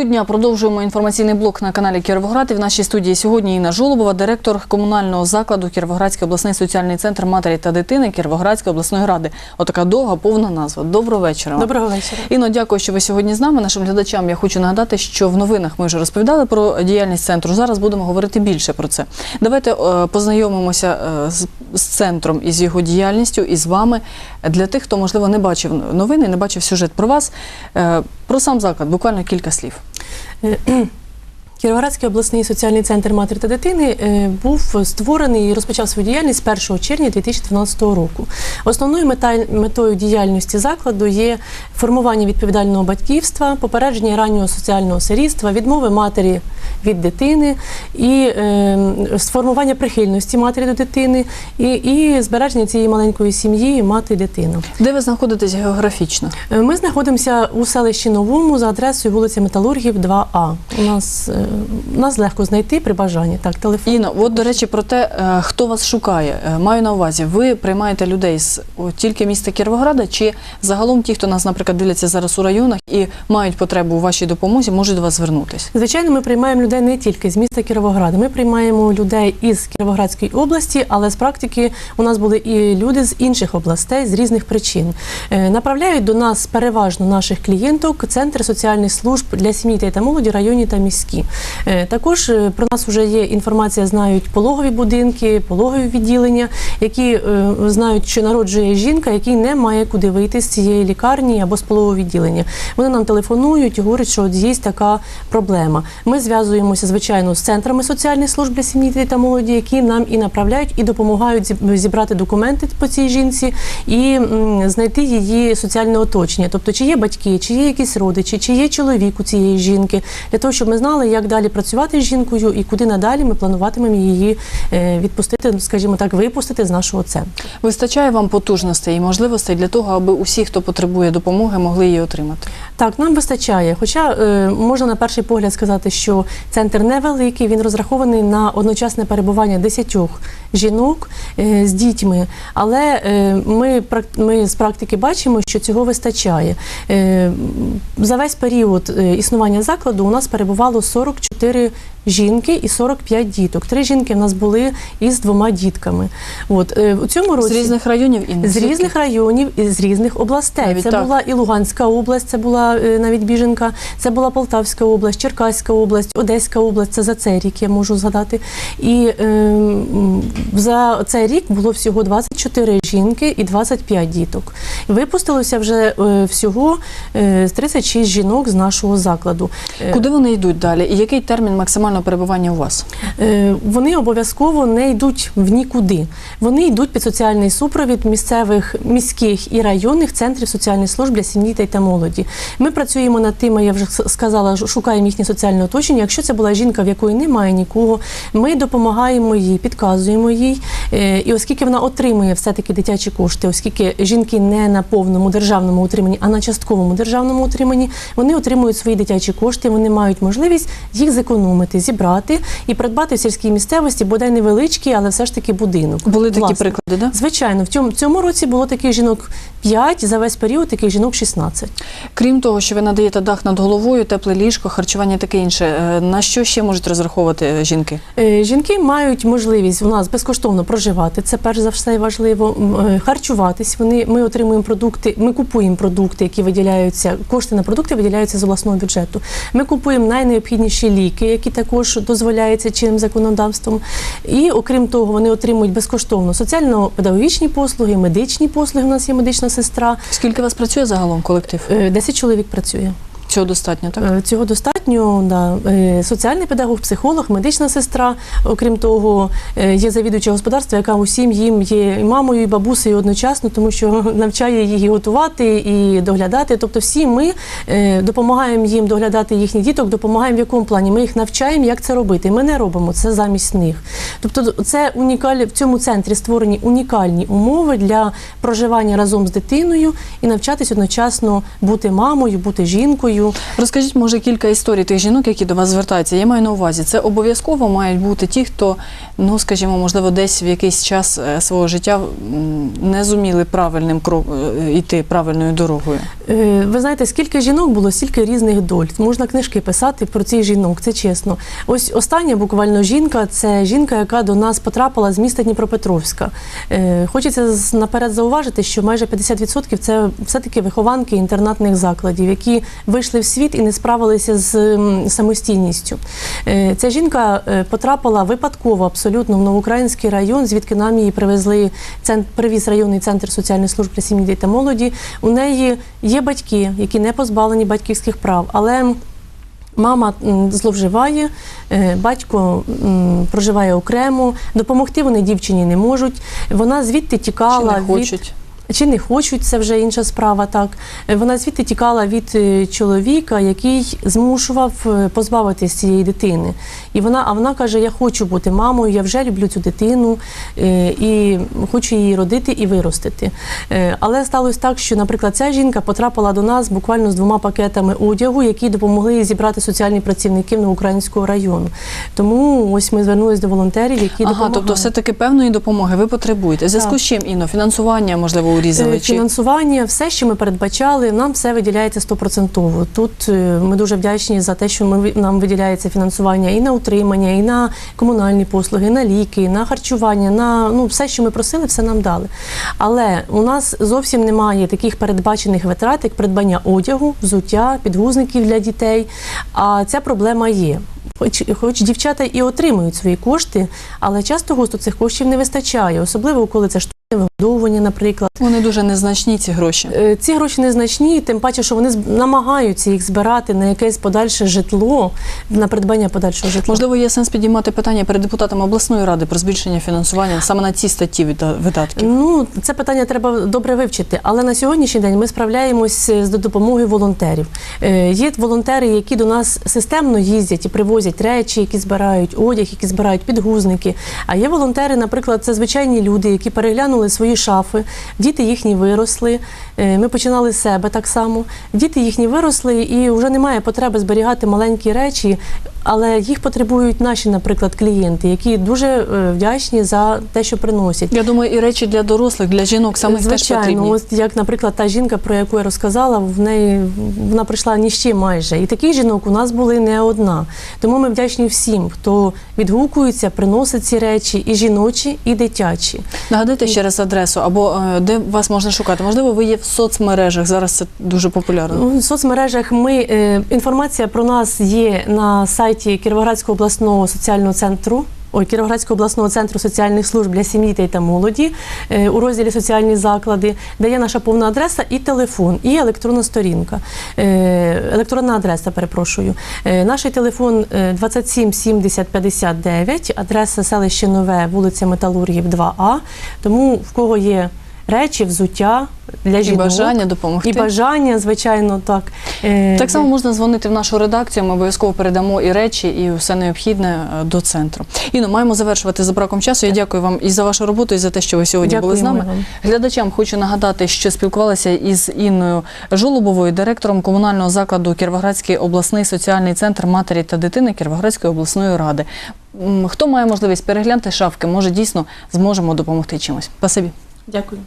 Доброго дня. Продовжуємо інформаційний блок на каналі Кіровоград. І в нашій студії сьогодні Інна Жолобова, директор комунального закладу Кіровоградський обласний соціальний центр матері та дитини Кіровоградської обласної ради. Отака довга повна назва. Доброго вечора. Доброго вечора. Інно, дякую, що ви сьогодні з нами. Нашим глядачам я хочу нагадати, що в новинах ми вже розповідали про діяльність центру. Зараз будемо говорити більше про це. Давайте е, познайомимося е, з, з центром і з його діяльністю, і з вами. Для тих, хто можливо не бачив новини, не бачив сюжет про вас. Е, про сам заклад, буквально кілька слів. Uh, Кіровоградський обласний соціальний центр матері та дитини е, був створений і розпочав свою діяльність з 1 червня 2012 року. Основною метою діяльності закладу є формування відповідального батьківства, попередження раннього соціального сирітства, відмови матері від дитини і е, сформування прихильності матері до дитини, і, і збереження цієї маленької сім'ї мати дитина. Де ви знаходитесь географічно? Е, Ми знаходимося у селищі Новому за адресою вулиця Металургів, 2А. У нас, нас легко знайти при бажанні. Так, телефон. Інно, от до речі, про те, е, хто вас шукає. Е, Маю на увазі, ви приймаєте людей з тільки міста Кіровограда, чи загалом ті, хто нас, наприклад, дивляться зараз у районах і мають потребу у вашій допомозі, можуть до вас звернутися? Звичайно, ми приймаємо людей не тільки з міста Кіровограда. Ми приймаємо людей із Кіровоградської області, але з практики у нас були і люди з інших областей з різних причин. Е, Направляють до нас переважно наших клієнток центри соціальних служб для сім'ї та молоді, районні та міські. Е, Також е, про нас вже є інформація, знають пологові будинки, пологові відділення, які е, знають, що народжує жінка, який не має куди вийти з цієї лікарні або з пологового відділення. Вони нам телефонують і говорять, що от є така проблема. Ми зв'язуємося, звичайно, з центрами соціальних служб для сім'ї та молоді, які нам і направляють, і допомагають зібрати документи по цій жінці і знайти її соціальне оточення. Тобто, чи є батьки, чи є якісь родичі, чи є чоловік у цієї жінки, для того, щоб ми знали, як далі працювати з жінкою і куди надалі ми плануватимемо її е, відпустити, скажімо так, випустити з нашого центру. Вистачає вам потужностей і можливостей для того, аби усі, хто потребує допомоги, могли її отримати? Так, нам вистачає. Хоча е, можна на перший погляд сказати, що центр невеликий, він розрахований на одночасне перебування десятьох жінок е, з дітьми. Але ми, ми з практики бачимо, що цього вистачає. За весь період існування закладу у нас перебувало 44 жінки і 45 діток. Три жінки в нас були із двома дітками. От е, у цьому році З різних районів і з різних районів і з різних областей. Навіть це так. була і Луганська область, це була е, навіть біженка, це була Полтавська область, Черкаська область, Одеська область. Це за цей рік я можу згадати. І е, за цей рік було всього 24 жінки і 25 діток. Випустилося вже е, всього е, 36 жінок з нашого закладу. Е, Куди вони йдуть далі? І який термін максимального перебування у вас? Е, Вони обов'язково не йдуть в нікуди. Вони йдуть під соціальний супровід місцевих міських і районних центрів соціальних служб для сім'ї та молоді. Ми працюємо над тим, я вже сказала, шукаємо їхнє соціальне оточення. Якщо це була жінка, в якої немає нікого, ми допомагаємо їй, підказуємо їй. Е, І оскільки вона отримує все-таки дитячі кошти, оскільки жінки не на повному державному утриманні, а на частковому державному утриманні, вони отримують свої дитячі кошти, вони мають можливість їх зекономити, зібрати і придбати в сільській місцевості, бодай невеличкий, але все ж таки будинок. Були такі Власне. приклади, да? Звичайно, в цьому, цьому році було таких жінок 5, за весь період таких жінок 16. Крім того, що ви надаєте дах над головою, тепле ліжко, харчування таке інше. е, На що ще можуть розраховувати е, жінки? Е, Жінки мають можливість у нас безкоштовно проживати. Це перш за все важливо. Харчуватись. Вони ми отримуємо продукти. Ми купуємо продукти, які виділяються. Кошти на продукти виділяються з обласного бюджету. Ми купуємо найнеобхідніші ліки, які також дозволяються чинним законодавством. І окрім того, вони отримують безкоштовно соціально-педагогічні послуги, медичні послуги. У нас є медична сестра. Скільки вас працює загалом колектив? Десять чоловік працює. Цього достатньо, так? Е, Цього достатньо. Да. Е, Соціальний педагог, психолог, медична сестра. Окрім того, е, є завідувача господарства, яка усім їм є і мамою, і бабусею одночасно, тому що навчає і готувати і доглядати. Тобто, всі ми допомагаємо їм доглядати їхніх діток, допомагаємо в якому плані. Ми їх навчаємо, як це робити. Ми не робимо це замість них. Тобто, це унікальні в цьому центрі створені унікальні умови для проживання разом з дитиною і навчатись одночасно бути мамою, бути жінкою. Розкажіть, може, кілька історій тих жінок, які до вас звертаються. Я маю на увазі, це обов'язково мають бути ті, хто, ну скажімо, можливо, десь в якийсь час е, свого життя не зуміли правильним крок іти йти правильною дорогою. Е, Ви знаєте, скільки жінок було, стільки різних доль. Можна книжки писати про цих жінок, це чесно. Ось остання буквально жінка це жінка, яка до нас потрапила з міста Дніпропетровська. Е, Хочеться наперед зауважити, що майже 50% це все-таки вихованки інтернатних закладів, які вийшли в світ і не справилися з самостійністю. Е, Ця жінка потрапила випадково абсолютно в Новоукраїнський район, звідки нам її привезли привіз районний центр соціальних служб для сім'ї дітей та молоді. У неї є батьки, які не позбавлені батьківських прав, але Мама зловживає, е, батько проживає окремо, допомогти вони дівчині не можуть. Вона звідти Чи тікала не від хочуть? Чи не хочуть, це вже інша справа. Так Е, вона звідти тікала від е, чоловіка, який змушував е, позбавитись цієї дитини. І вона, а вона каже: Я хочу бути мамою, я вже люблю цю дитину і хочу її родити і виростити. Але сталося так, що, наприклад, ця жінка потрапила до нас буквально з двома пакетами одягу, які допомогли їй зібрати соціальні працівники Новоукраїнського району. Тому ось ми звернулися до волонтерів, які Ага, допомагають. тобто все-таки певної допомоги ви потребуєте. Зв'язку з чим, Інно, фінансування, можливо, урізали? Фінансування, все, що ми передбачали, нам все виділяється стопроцентово. Тут е, ми дуже вдячні за те, що ми нам виділяється фінансування і на утримання, і на комунальні послуги, і на ліки, і на харчування, на ну все, що ми просили, все нам дали. Але у нас зовсім немає таких передбачених витрат, як придбання одягу, взуття, підгузників для дітей. А ця проблема є. Хоч, хоч дівчата і отримують свої кошти, але часто густо цих коштів не вистачає, особливо коли це штучне вигодовування, наприклад. Вони дуже незначні, ці гроші. Е, Ці гроші незначні, тим паче, що вони намагаються їх збирати на якесь подальше житло, на придбання подальшого житла. Можливо, є сенс підіймати питання перед депутатами обласної ради про збільшення фінансування саме на ці статті видатків. Ну, це питання треба добре вивчити. Але на сьогоднішній день ми справляємось з допомогою волонтерів. Е, Є волонтери, які до нас системно їздять і привозять речі, які збирають одяг, які збирають підгузники. А є волонтери, наприклад, це звичайні люди, які переглянули свої шафи, діти їхні виросли. Е, Ми починали з себе так само. Діти їхні виросли, і вже немає потреби зберігати маленькі речі, але їх потребують наші, наприклад, клієнти, які дуже е, вдячні за те, що приносять. Я думаю, і речі для дорослих, для жінок саме теж Звичайно, потрібні. ось як, наприклад, та жінка, про яку я розказала, в неї вона прийшла ні з чим майже. І таких жінок у нас були не одна. Тому ми вдячні всім, хто відгукується, приносить ці речі, і жіночі, і дитячі. Нагадайте ще раз адресу, або е, де вас можна шукати. Можливо, ви є в соцмережах. Зараз це дуже популярно. В соцмережах ми е, інформація про нас є на сайті Кіровоградського обласного соціального центру. Ой, Кіровоградського обласного центру соціальних служб для сім'ї дітей та молоді е, у розділі соціальні заклади, де є наша повна адреса і телефон, і електронна сторінка. Е, електронна адреса, перепрошую. Е, наш телефон е, 27 70 59, адреса селище Нове, вулиця Металургів 2А. Тому в кого є речі, взуття для жінок. І бажання допомогти. І бажання, звичайно, так. Е, Так само можна дзвонити в нашу редакцію. Ми обов'язково передамо і речі, і все необхідне е, до центру. Іно, маємо завершувати за браком часу. Я дякую вам і за вашу роботу, і за те, що ви сьогодні були з нами. вам. Глядачам хочу нагадати, що спілкувалася із Інною Жолобовою, директором комунального закладу Кіровоградський обласний соціальний центр матері та дитини Кіровоградської обласної ради. Хто має можливість переглянути шафки, може дійсно зможемо допомогти чимось. Спасибі. Дякую.